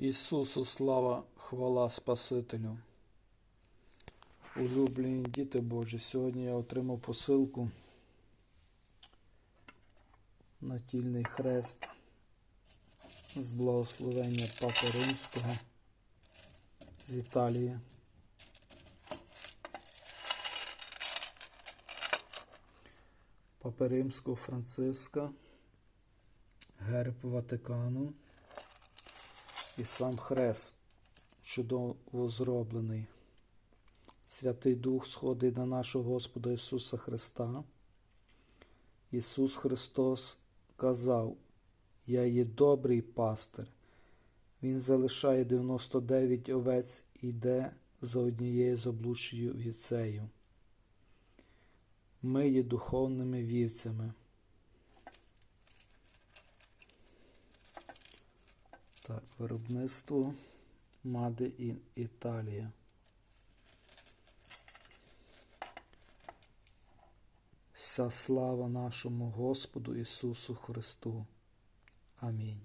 Ісусу слава, хвала Спасителю. Улюблені діти Божі, сьогодні я отримав посилку натільний хрест з благословення Папи Римського з Італії. Папи Римського Франциска, герб Ватикану і сам хрест чудово зроблений. Святий Дух сходить на нашого Господа Ісуса Христа. Ісус Христос казав, Я є добрий пастир. Він залишає 99 овець і йде за однією заблудшою вівцею. Ми є духовними вівцями. Так, виробництво Made in Italia. Вся слава нашому Господу Ісусу Христу. Амінь.